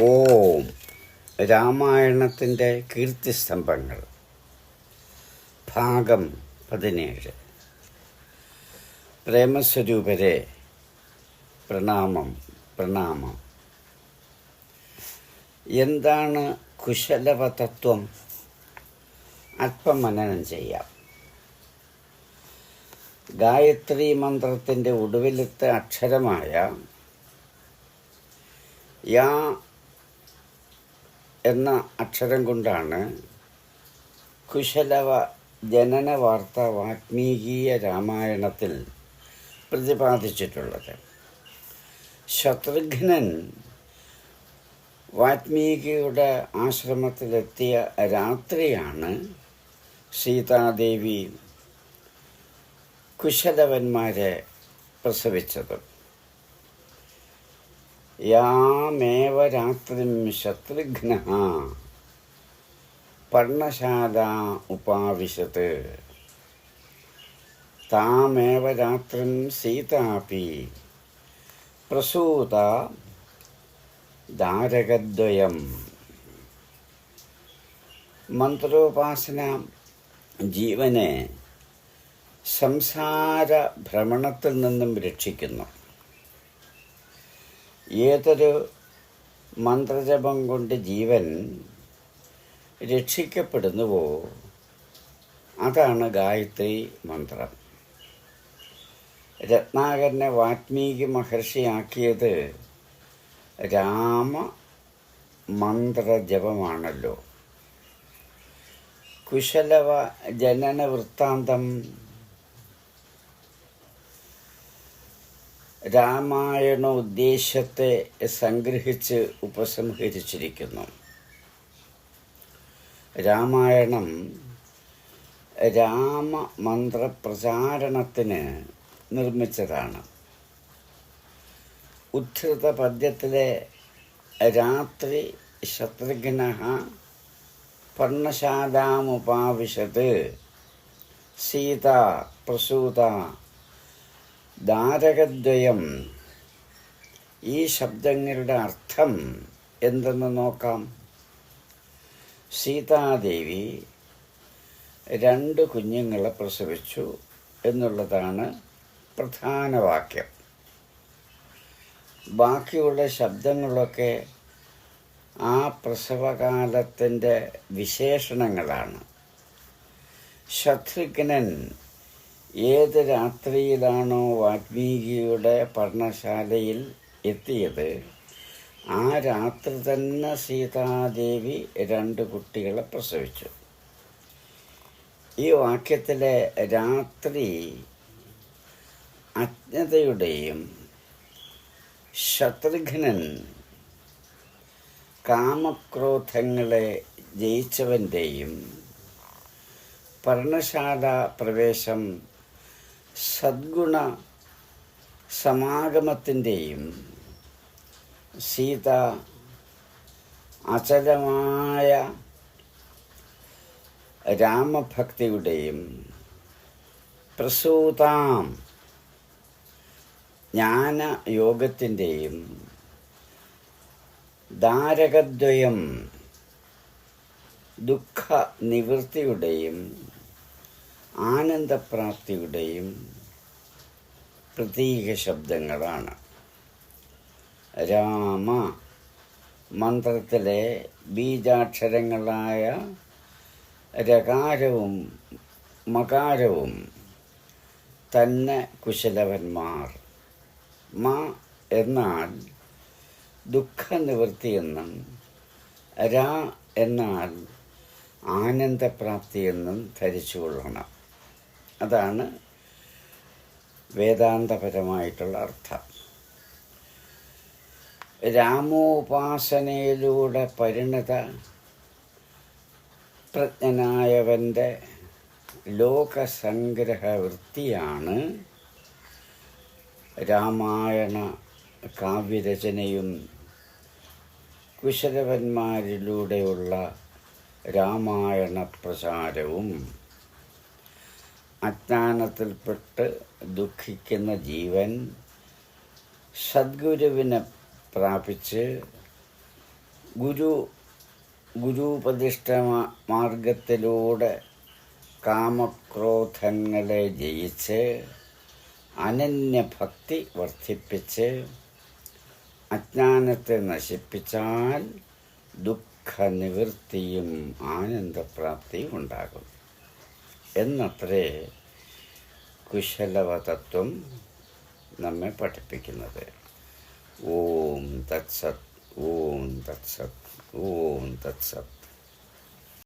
ഓം. രാമായണത്തിന്റെ കീർത്തിസ്തംഭങ്ങൾ. ഭാഗം പതിനേഴ്. പ്രേമസ്വരൂപരെ പ്രണാമം പ്രണാമം. എന്താണ് കുശലവതത്വം? അല്പമനനം അല്പം മനനം ചെയ്യാം. ഗായത്രി മന്ത്രത്തിന്റെ ഒടുവിലത്തെ അക്ഷരമായ യാ എന്ന അക്ഷരം കൊണ്ടാണ് കുശലവ ജനന വാർത്ത വാത്മീകീയ രാമായണത്തിൽ പ്രതിപാദിച്ചിട്ടുള്ളത്. ശത്രുഘ്നൻ വാത്മീകിയുടെ ആശ്രമത്തിലെത്തിയ രാത്രിയാണ് സീതാദേവി കുശലവന്മാരെ പ്രസവിച്ചത്. യാമേവ രാത്രിം ശത്രുഘ്ന. പർണശാല ഉപാവിശത്. താമേവ സീതാപി. പ്രസൂത ദാരകദ്വയം മന്ത്രോപാസന ജീവനെ സംസാര ഭ്രമണത്തിൽ നിന്നും രക്ഷിക്കുന്നു. ഏതൊരു മന്ത്രജപം കൊണ്ട് ജീവൻ രക്ഷിക്കപ്പെടുന്നുവോ അതാണ് ഗായത്രി മന്ത്രം. രത്നാകരനെ വാത്മീകി മഹർഷിയാക്കിയത് രാമ മന്ത്രജപമാണല്ലോ. കുശലവ ജനന വൃത്താന്തം രാമായണ ഉദ്ദേശത്തെ സംഗ്രഹിച്ച് ഉപസംഹരിച്ചിരിക്കുന്നു. രാമായണം രാമമന്ത്രപ്രചാരണത്തിന് നിർമ്മിച്ചതാണ്. ഉദ്ധൃത പദ്യത്തിലെ രാത്രി ശത്രുഘ്ന പർണശാലാമുപാവിശത് സീത പ്രസൂത ധാരകദ്വയം ഈ ശബ്ദങ്ങളുടെ അർത്ഥം എന്തെന്ന് നോക്കാം? സീതാദേവി രണ്ട് കുഞ്ഞുങ്ങളെ പ്രസവിച്ചു എന്നുള്ളതാണ് പ്രധാന വാക്യം. ബാക്കിയുള്ള ശബ്ദങ്ങളൊക്കെ ആ പ്രസവകാലത്തിന്റെ വിശേഷണങ്ങളാണ്. ശത്രുഘ്നൻ ഏത് രാത്രിയിലാണോ വാൽമീകിയുടെ പഠനശാലയിൽ എത്തിയത്? ആ രാത്രി തന്നെ സീതാദേവി രണ്ട് കുട്ടികളെ പ്രസവിച്ചു. ഈ വാക്യത്തിലെ രാത്രി അജ്ഞതയുടെയും ശത്രുഘ്നൻ കാമക്രോധങ്ങളെ ജയിച്ചവന്റെയും പർണശാല പ്രവേശം സദ്ഗുണ സമാഗമത്തിന്റെയും സീത അചലമായ രാമഭക്തിയുടെയും പ്രസൂതാം ജ്ഞാനയോഗത്തിന്റെയും ധാരകദ്വയം ദുഃഖ നിവൃത്തിയുടെയും ആനന്ദപ്രാപ്തിയുടെയും പ്രതീക ശബ്ദങ്ങളാണ് രാമ മന്ത്രത്തിലെ ബീജാക്ഷരങ്ങളായ രകാരവും മകാരവും തന്നെ കുശലവന്മാർ. മ എന്നാൽ ദുഃഖനിവൃത്തിയെന്നും രാ എന്നാൽ ആനന്ദപ്രാപ്തിയെന്നും ധരിച്ചുകൊള്ളണം. അതാണ് വേദാന്തപരമായിട്ടുള്ള അർത്ഥം. രാമോപാസനയിലൂടെ പരിണത പ്രജ്ഞനായവന്റെ ലോകസംഗ്രഹ വൃത്തിയാണ് രാമായണ കാവ്യരചനയും കുശലവന്മാരിലൂടെയുള്ള രാമായണ പ്രചാരവും അജ്ഞാനത്തിൽപ്പെട്ട് ദുഃഖിക്കുന്ന ജീവൻ സദ്ഗുരുവിനെ പ്രാപിച്ച് ഗുരു ഗുരുപതിഷ്ഠ മാർഗത്തിലൂടെ കാമക്രോധങ്ങളെ ജയിച്ച് അനന്യഭക്തി വർദ്ധിപ്പിച്ച് അജ്ഞാനത്തെ നശിപ്പിച്ചാൽ ദുഃഖനിവൃത്തിയും ആനന്ദപ്രാപ്തിയും ഉണ്ടാകും. എന്നത്രേ കുശലവതത്വം നമ്മെ പഠിപ്പിക്കുന്നത് ഓം തത്സത് ഓം തത്സത് ഓം തത്സത്